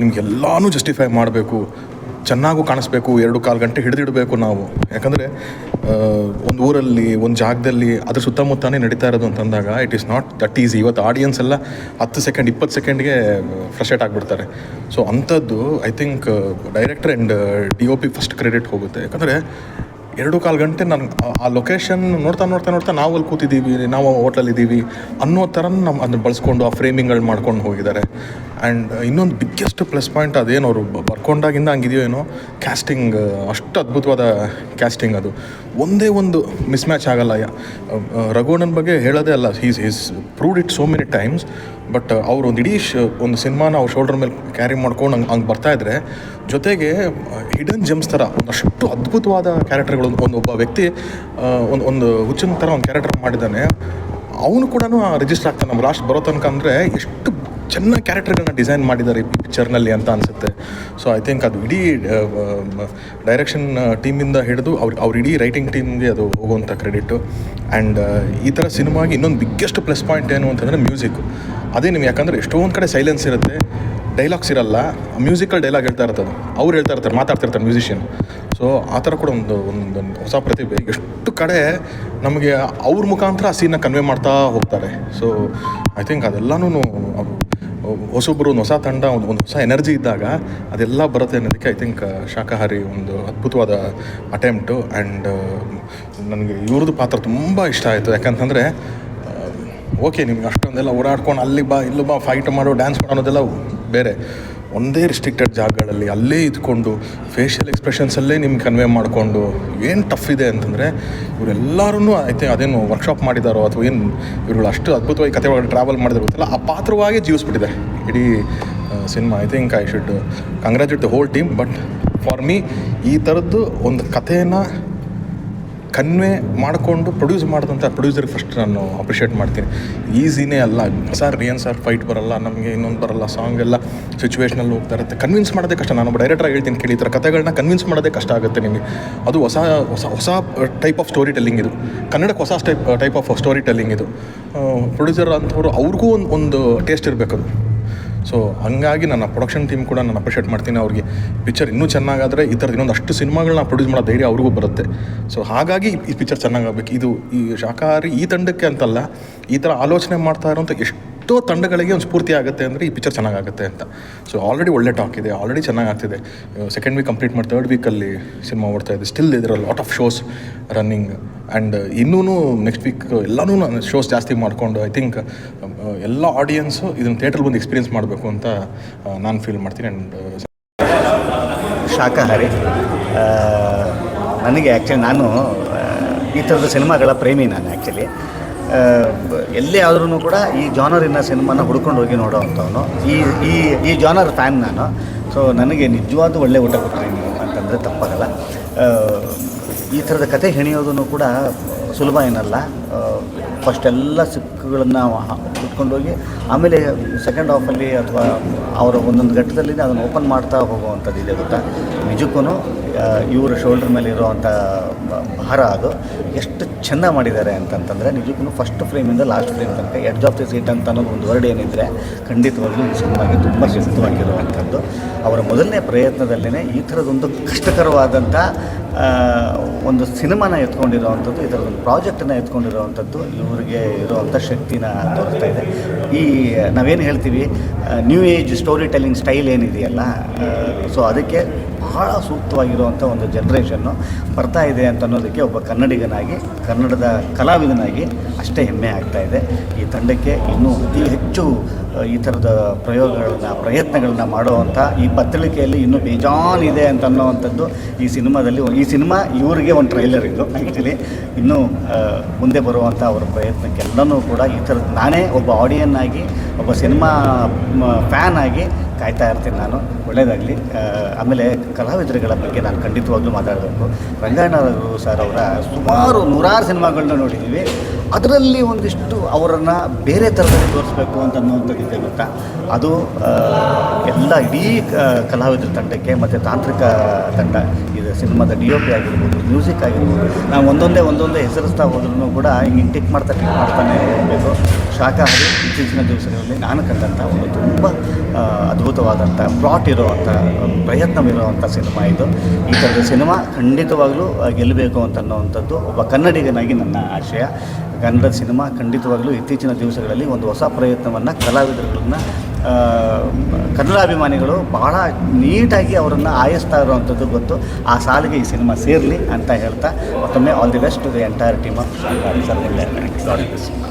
ನಿಮ್ಗೆಲ್ಲನೂ justify ಮಾಡಬೇಕು. ಚೆನ್ನಾಗೂ ಕಾಣಿಸ್ಬೇಕು, ಎರಡು ಕಾಲು ಗಂಟೆ ಹಿಡಿದಿಡಬೇಕು ನಾವು. ಯಾಕಂದರೆ ಒಂದು ಊರಲ್ಲಿ, ಒಂದು ಜಾಗದಲ್ಲಿ, ಅದ್ರ ಸುತ್ತಮುತ್ತಾನೇ ನಡೀತಾ ಇರೋದು ಅಂತಂದಾಗ it is not that is ಇವತ್ತು ಆಡಿಯನ್ಸ್ ಎಲ್ಲ ಹತ್ತು ಸೆಕೆಂಡ್ ಇಪ್ಪತ್ತು ಸೆಕೆಂಡ್ಗೆ ಫ್ರಸ್ಟ್ರೇಟ್ ಆಗಿಬಿಡ್ತಾರೆ. ಸೊ ಅಂಥದ್ದು I think director and D O P first credit ಹೋಗುತ್ತೆ. ಯಾಕಂದರೆ ಎರಡು ಕಾಲು ಗಂಟೆ ನಾನು, ಆ ಲೊಕೇಶನ್ ನೋಡ್ತಾ ನೋಡ್ತಾ ನೋಡ್ತಾ ನಾವು ಅಲ್ಲಿ ಕೂತಿದ್ದೀವಿ, ನಾವು ಹೋಟ್ಲಲ್ಲಿ ಇದ್ದೀವಿ ಅನ್ನೋ ಥರ ನಮ್ಮ ಅದನ್ನ ಬಳಸ್ಕೊಂಡು ಆ ಫ್ರೇಮಿಂಗ್ಗಳು ಮಾಡ್ಕೊಂಡು ಹೋಗಿದ್ದಾರೆ. ಆ್ಯಂಡ್ ಇನ್ನೊಂದು ಬಿಗ್ಗೆಸ್ಟ್ ಪ್ಲಸ್ ಪಾಯಿಂಟ್ ಅದೇನು ಅವರು ಬರ್ಕೊಂಡಾಗಿಂದ ಹಂಗಿದೆಯೋ ಏನೋ ಕ್ಯಾಸ್ಟಿಂಗ್ ಅಷ್ಟು ಅದ್ಭುತವಾದ ಕ್ಯಾಸ್ಟಿಂಗ್ ಅದು. ಒಂದೇ ಒಂದು ಮಿಸ್ ಮ್ಯಾಚ್ ಆಗಲ್ಲ ರಘುವಣನ್ ಬಗ್ಗೆ ಹೇಳೋದೇ ಅಲ್ಲ. He's is proved it so many times but ಅವ್ರು ಒಂದು ಇಡೀ ಒಂದು ಸಿನಿಮಾನ ಅವ್ರ ಶೋಲ್ಡರ್ ಮೇಲೆ ಕ್ಯಾರಿ ಮಾಡ್ಕೊಂಡು ಹಂಗೆ ಹಂಗೆ ಬರ್ತಾಯಿದ್ರೆ ಜೊತೆಗೆ ಹಿಡನ್ ಜೆಮ್ಸ್ ಥರ ಒಂದಷ್ಟು ಅದ್ಭುತವಾದ ಕ್ಯಾರೆಕ್ಟರ್ಗಳು ಒಂದು ಒಬ್ಬ ವ್ಯಕ್ತಿ ಒಂದು ಒಂದು ಹುಚ್ಚಿನ ಥರ ಒಂದು ಕ್ಯಾರೆಕ್ಟರ್ ಮಾಡಿದ್ದಾನೆ, ಅವನು ಕೂಡ ರಿಜಿಸ್ಟರ್ ಆಗ್ತಾನೆ. ನಮ್ಮ ಲಾಸ್ಟ್ ಬರೋ ತನಕ ಅಂದರೆ ಎಷ್ಟು ಚೆನ್ನಾಗಿ ಕ್ಯಾರೆಕ್ಟರ್ಗಳನ್ನ ಡಿಸೈನ್ ಮಾಡಿದ್ದಾರೆ ಈ ಪಿಕ್ಚರ್ನಲ್ಲಿ ಅಂತ ಅನಿಸುತ್ತೆ. ಸೊ ಐ ಥಿಂಕ್ ಅದು ಇಡೀ ಡೈರೆಕ್ಷನ್ ಟೀಮಿಂದ ಹಿಡಿದು ಅವ್ರ ಅವ್ರ ಇಡೀ ರೈಟಿಂಗ್ ಟೀಮ್ಗೆ ಅದು ಹೋಗುವಂಥ ಕ್ರೆಡಿಟು ಆ್ಯಂಡ್ ಈ ಥರ ಸಿನಿಮಾಗೆ ಇನ್ನೊಂದು ಬಿಗ್ಗೆಸ್ಟ್ ಪ್ಲಸ್ ಪಾಯಿಂಟ್ ಏನು ಅಂತಂದರೆ ಮ್ಯೂಸಿಕ್ ಅದೇ ನಿಮ್ಗೆ ಯಾಕಂದರೆ ಎಷ್ಟೊಂದು ಕಡೆ ಸೈಲೆನ್ಸ್ ಇರುತ್ತೆ ಡೈಲಾಗ್ಸ್ ಇರಲ್ಲ ಮ್ಯೂಸಿಕಲ್ ಡೈಲಾಗ್ ಹೇಳ್ತಾ ಇರ್ತದೆ. ಅವ್ರು ಹೇಳ್ತಾ ಇರ್ತಾರೆ ಮಾತಾಡ್ತಿರ್ತಾರೆ ಮ್ಯೂಸಿಷಿಯನ್ ಸೊ ಆ ಥರ ಕೂಡ ಒಂದು ಒಂದು ಹೊಸ ಪ್ರತಿಭೆ. ಎಷ್ಟು ಕಡೆ ನಮಗೆ ಅವ್ರ ಮುಖಾಂತರ ಆ ಸೀನ್ನ ಕನ್ವೆ ಮಾಡ್ತಾ ಹೋಗ್ತಾರೆ. ಸೊ ಐ ಥಿಂಕ್ ಅದೆಲ್ಲನೂ ಹೊಸೊಬ್ಬರು ಒಂದು ಹೊಸ ತಂಡ, ಒಂದು ಒಂದು ಹೊಸ ಎನರ್ಜಿ ಇದ್ದಾಗ ಅದೆಲ್ಲ ಬರುತ್ತೆ ಅನ್ನೋದಕ್ಕೆ ಐ ಥಿಂಕ್ ಶಾಖಾಹಾರಿ ಒಂದು ಅದ್ಭುತವಾದ ಅಟೆಂಪ್ಟು ಆ್ಯಂಡ್ ನನಗೆ ಇವ್ರದ್ದು ಪಾತ್ರ ತುಂಬ ಇಷ್ಟ ಆಯಿತು. ಯಾಕಂತಂದರೆ ಓಕೆ ನಿಮ್ಗೆ ಅಷ್ಟೊಂದೆಲ್ಲ ಓಡಾಡ್ಕೊಂಡು ಅಲ್ಲಿ ಬಾ, ಇಲ್ಲಿ ಬಾ ಫೈಟ್ ಮಾಡೋ ಡ್ಯಾನ್ಸ್ ಮಾಡೋ ಅನ್ನೋದೆಲ್ಲ ಬೇರೆ. ಒಂದೇ ರಿಸ್ಟ್ರಿಕ್ಟೆಡ್ ಜಾಗಗಳಲ್ಲಿ ಅಲ್ಲೇ ಇದ್ಕೊಂಡು ಫೇಶಿಯಲ್ ಎಕ್ಸ್ಪ್ರೆಷನ್ಸಲ್ಲೇ ನಿಮ್ಗೆ ಕನ್ವೆ ಮಾಡಿಕೊಂಡು ಏನು ಟಫ್ ಇದೆ ಅಂತಂದರೆ ಇವರೆಲ್ಲರೂ ಐತೆ ಅದೇನು ವರ್ಕ್ಶಾಪ್ ಮಾಡಿದಾರೋ ಅಥವಾ ಏನು ಇವ್ರುಗಳು ಅಷ್ಟು ಅದ್ಭುತವಾಗಿ ಕತೆ ಒಳಗೆ ಟ್ರಾವೆಲ್ ಮಾಡಿದ್ರು ಗೊತ್ತಿಲ್ಲ ಆ ಪಾತ್ರವಾಗಿ ಜೀವಿಸ್ಬಿಟ್ಟಿದೆ ಇಡೀ cinema I think I should congratulate the whole team but for me ಈ ಥರದ್ದು ಒಂದು ಕಥೆಯನ್ನು ಕನ್ವೆ ಮಾಡಿಕೊಂಡು ಪ್ರೊಡ್ಯೂಸ್ ಮಾಡಿದಂಥ ಪ್ರೊಡ್ಯೂಸರ್ಗೆ ಫಸ್ಟ್ ನಾನು ಅಪ್ರಿಷಿಯೇಟ್ ಮಾಡ್ತೀನಿ. ಈಸಿನೇ ಅಲ್ಲ. ಸರ್, ಏನು ಸರ್ ಫೈಟ್ ಬರಲ್ಲ, ನಮಗೆ ಇನ್ನೊಂದು ಬರಲ್ಲ ಸಾಂಗ್ ಎಲ್ಲ ಸಿಚುವೇಶನಲ್ಲಿ ಹೋಗ್ತಾ ಇರುತ್ತೆ. ಕನ್ವಿನ್ಸ್ ಮಾಡೋದೇ ಕಷ್ಟ. ನಾನು ಡೈರೆಕ್ಟ್ರಾಗಿ ಹೇಳ್ತೀನಿ ಕೇಳಿ, ಈ ಥರ ಕಥೆಗಳನ್ನ ಕನ್ವಿನ್ಸ್ ಮಾಡೋದೇ ಕಷ್ಟ ಆಗುತ್ತೆ ನಿಮಗೆ. ಅದು ಹೊಸ ಹೊಸ ಹೊಸ ಟೈಪ್ ಆಫ್ ಸ್ಟೋರಿ ಟೆಲ್ಲಿಂಗ್ ಇದು. ಕನ್ನಡಕ್ಕೆ ಹೊಸ type type of story telling ಇದು. ಪ್ರೊಡ್ಯೂಸರ್ ಅಂಥವ್ರು ಅವ್ರಿಗೂ ಒಂದು ಒಂದು ಟೇಸ್ಟ್ ಇರಬೇಕು ಸೊ ಹಾಗಾಗಿ ನನ್ನ ಪ್ರೊಡಕ್ಷನ್ ಟೀಮ್ ಕೂಡ ನಾನು ಅಪ್ರಿಷಿಯೇಟ್ ಮಾಡ್ತೀನಿ. ಅವ್ರಿಗೆ ಪಿಕ್ಚರ್ ಇನ್ನೂ ಚೆನ್ನಾಗಾದರೆ ಈ ಥರದ ಇನ್ನೊಂದು ಅಷ್ಟು ಸಿನಿಮಾಗಳನ್ನ ಪ್ರೊಡ್ಯೂಸ್ ಮಾಡೋ ಧೈರ್ಯ ಅವ್ರಿಗೂ ಬರುತ್ತೆ. ಸೊ ಹಾಗಾಗಿ ಈ ಪಿಕ್ಚರ್ ಚೆನ್ನಾಗಾಗಬೇಕು ಇದು ಈ ಶಾಖಾಹಾರಿ ಈ ತಂಡಕ್ಕೆ ಅಂತಲ್ಲ ಈ ಥರ ಆಲೋಚನೆ ಮಾಡ್ತಾ ಇರೋಂಥ ಎಷ್ಟೋ ತಂಡಗಳಿಗೆ ಒಂದು ಸ್ಫೂರ್ತಿ ಆಗುತ್ತೆ ಅಂದರೆ ಈ ಪಿಕ್ಚರ್ ಚೆನ್ನಾಗಾಗುತ್ತೆ ಅಂತ. ಸೊ ಆಲ್ರೆಡಿ ಒಳ್ಳೆ ಟಾಕ್ ಇದೆ ಆಲ್ರೆಡಿ ಚೆನ್ನಾಗಿ ಆಗ್ತಿದೆ ಸೆಕೆಂಡ್ ವೀಕ್ ಕಂಪ್ಲೀಟ್ ಮಾಡಿ ತರ್ಡ್ ವೀಕಲ್ಲಿ ಸಿನಿಮಾ ಓಡ್ತಾ ಇದೆ. ಸ್ಟಿಲ್ ಇದರ lot of shows running and ಇನ್ನೂ ನೆಕ್ಸ್ಟ್ ವೀಕ್ ಎಲ್ಲನೂ ನಾನು ಶೋಸ್ ಜಾಸ್ತಿ ಮಾಡಿಕೊಂಡು ಐ ಥಿಂಕ್ ಎಲ್ಲ ಆಡಿಯನ್ಸು ಇದನ್ನು ಥಿಯೇಟ್ರಲ್ಲಿ ಬಂದು ಎಕ್ಸ್ಪೀರಿಯನ್ಸ್ ಮಾಡಬೇಕು ಅಂತ ನಾನು ಫೀಲ್ ಮಾಡ್ತೀನಿ ಆ್ಯಂಡ್ ಶಾಖಾಹಾರಿ. ನನಗೆ ಆ್ಯಕ್ಚುಲಿ ನಾನು ಈ ಥರದ ಸಿನಿಮಾಗಳ ಪ್ರೇಮಿ ನಾನು ಆ್ಯಕ್ಚುಲಿ ಎಲ್ಲೇ ಆದ್ರೂ ಕೂಡ ಈ ಜಾನರಿನ ಸಿನಿಮಾನ ಹುಡ್ಕೊಂಡು ಹೋಗಿ ನೋಡೋವಂಥವನು ಈ ಈ ಈ ಜಾನರ್ ಫ್ಯಾನ್ ನಾನು. ಸೊ ನನಗೆ ನಿಜವಾದ ಒಳ್ಳೆ ಊಟ ಕೊಟ್ಟರೆ ನೀವು ಅಂತಂದರೆ ತಪ್ಪಾಗಲ್ಲ. ಈ ಥರದ ಕತೆ ಹೆಣೆಯೋದನ್ನು ಕೂಡ ಸುಲಭ ಏನಲ್ಲ. ಫಸ್ಟ್ ಎಲ್ಲ ಸಿಕ್ಕುಗಳನ್ನು ಕುತ್ಕೊಂಡೋಗಿ ಆಮೇಲೆ ಸೆಕೆಂಡ್ ಹಾಫಲ್ಲಿ ಅಥವಾ ಅವರ ಒಂದೊಂದು ಘಟ್ಟದಲ್ಲಿ ಅದನ್ನು ಓಪನ್ ಮಾಡ್ತಾ ಹೋಗುವಂಥದ್ದು ಇದೆ ಗೊತ್ತಾ? ನಿಜಕ್ಕೂ ಇವರ ಶೋಲ್ಡ್ರ್ ಮೇಲೆ ಇರುವಂಥ ಭಾರ ಅದು. ಎಷ್ಟು ಚೆಂದ ಮಾಡಿದ್ದಾರೆ ಅಂತಂತಂದರೆ ನಿಜಕ್ಕೂ ಫಸ್ಟ್ ಫ್ರೇಮಿಂದ ಲಾಸ್ಟ್ ಫ್ರೇಮ್ ತನಕ ಎಡ್ಜ್ ಆಫ್ ದಿ ಸೀಟ್ ಅಂತ ಅನ್ನೋದು ಒಂದು ವರ್ಡ್ ಏನಿದ್ರೆ ಖಂಡಿತವಾಗ್ಲೂ ಈ ಸಿನಿಮಾಗೆ ತುಂಬ ಸಿದ್ಧವಾಗಿರುವಂಥದ್ದು. ಅವರ ಮೊದಲನೇ ಪ್ರಯತ್ನದಲ್ಲೇ ಈ ಥರದೊಂದು ಕಷ್ಟಕರವಾದಂಥ ಒಂದು ಸಿನಿಮಾನ ಎತ್ಕೊಂಡಿರುವಂಥದ್ದು, ಈ ಥರದೊಂದು ಪ್ರಾಜೆಕ್ಟನ್ನು ಎತ್ಕೊಂಡಿರುವಂಥದ್ದು ಇವರಿಗೆ ಇರುವಂಥ ಶಕ್ತಿನ ತೋರಿಸ್ತಾ ಇದೆ. ಈ, ನಾವೇನು ಹೇಳ್ತೀವಿ new age story telling style ಏನಿದೆಯಲ್ಲ ಸೊ ಅದಕ್ಕೆ ಬಹಳ ಸೂಕ್ತವಾಗಿರುವಂಥ ಒಂದು ಜನ್ರೇಷನ್ನು ಬರ್ತಾ ಇದೆ ಅಂತ ಅನ್ನೋದಕ್ಕೆ ಒಬ್ಬ ಕನ್ನಡಿಗನಾಗಿ, ಕನ್ನಡದ ಕಲಾವಿದನಾಗಿ ಅಷ್ಟೇ ಹೆಮ್ಮೆ ಆಗ್ತಾ ಇದೆ. ಈ ತಂಡಕ್ಕೆ ಇನ್ನೂ ಅತಿ ಹೆಚ್ಚು ಈ ಥರದ ಪ್ರಯೋಗಗಳನ್ನ, ಪ್ರಯತ್ನಗಳನ್ನ ಮಾಡುವಂಥ ಈ ಪತ್ರಿಕೆಯಲ್ಲಿ ಇನ್ನೂ ಬೇಜಾನ್ ಇದೆ ಅಂತ ಅನ್ನೋವಂಥದ್ದು ಈ ಸಿನಿಮಾದಲ್ಲಿ ಈ ಸಿನಿಮಾ ಇವರಿಗೆ ಒಂದು ಟ್ರೈಲರ್ ಇದು. ಆ್ಯಕ್ಚುಲಿ ಇನ್ನೂ ಮುಂದೆ ಬರುವಂಥ ಅವರ ಪ್ರಯತ್ನಕ್ಕೆಲ್ಲನೂ ಕೂಡ ಈ ಥರದ್ದು ನಾನೇ ಒಬ್ಬ ಆಡಿಯನ್ ಆಗಿ, ಒಬ್ಬ ಸಿನಿಮಾ ಫ್ಯಾನ್ ಆಗಿ ಕಾಯ್ತಾ ಇರ್ತೀನಿ ನಾನು. ಒಳ್ಳೆಯದಾಗಲಿ ಆಮೇಲೆ ಕಲಾವಿದರುಗಳ ಬಗ್ಗೆ ನಾನು ಖಂಡಿತವಾಗ್ಲೂ ಮಾತಾಡಬೇಕು. ರಂಗಾಯಣ ರಘು ಸರ್ ಅವರ ಸುಮಾರು ನೂರಾರು ಸಿನಿಮಾಗಳನ್ನ ನೋಡಿದ್ದೀವಿ. ಅದರಲ್ಲಿ ಒಂದಿಷ್ಟು ಅವರನ್ನು ಬೇರೆ ಥರದಲ್ಲಿ ತೋರಿಸ್ಬೇಕು ಅಂತ ಅನ್ನುವಂಥದ್ದು ಇದೆ ಗೊತ್ತಾ? ಅದು ಎಲ್ಲ ಇಡೀ ಕಲಾವಿದರ ತಂಡಕ್ಕೆ ಮತ್ತು ತಾಂತ್ರಿಕ ತಂಡ ಸಿನಿಮಾದ ಡಿ ಒ ಪಿ ಆಗಿರ್ಬೋದು, ಮ್ಯೂಸಿಕ್ ಆಗಿರ್ಬೋದು, ನಾವು ಒಂದೊಂದೇ ಒಂದೊಂದೇ ಹೆಸರಿಸ್ತಾ ಹೋದ್ರೂ ಕೂಡ ಹಿಂಗೆ ಟಿಕ್ ಮಾಡ್ತಾ ಟಿಕ್ ಮಾಡ್ತಾನೆ ಹೋಗಬೇಕು ಶಾಖಾಹಾರಿ ಇತ್ತೀಚಿನ ದಿವಸಗಳಲ್ಲಿ ನಾನು ಕಂಡಂಥ ಒಂದು ತುಂಬ ಅದ್ಭುತವಾದಂಥ ಪ್ಲಾಟ್ ಇರುವಂಥ, ಪ್ರಯತ್ನವಿರುವಂಥ ಸಿನಿಮಾ ಇದು. ಈ ಥರದ ಸಿನಿಮಾ ಖಂಡಿತವಾಗಲೂ ಗೆಲ್ಲಬೇಕು ಅಂತ ಅನ್ನೋವಂಥದ್ದು ಒಬ್ಬ ಕನ್ನಡಿಗನಾಗಿ ನನ್ನ ಆಶಯ. ಕನ್ನಡ ಸಿನಿಮಾ ಖಂಡಿತವಾಗಲೂ ಇತ್ತೀಚಿನ ದಿವಸಗಳಲ್ಲಿ ಒಂದು ಹೊಸ ಪ್ರಯತ್ನವನ್ನು ಕಲಾವಿದರುಗಳನ್ನ ಕನ್ನಡಾಭಿಮಾನಿಗಳು ಬಹಳ ನೀಟಾಗಿ ಅವರನ್ನು ಆಯಿಸ್ತಾ ಇರುವಂಥದ್ದು ಗೊತ್ತು. ಆ ಸಾಲಿಗೆ ಈ ಸಿನಿಮಾ ಸೇರಲಿ ಅಂತ ಹೇಳ್ತಾ ಮತ್ತೊಮ್ಮೆ all the best to the entire team of sir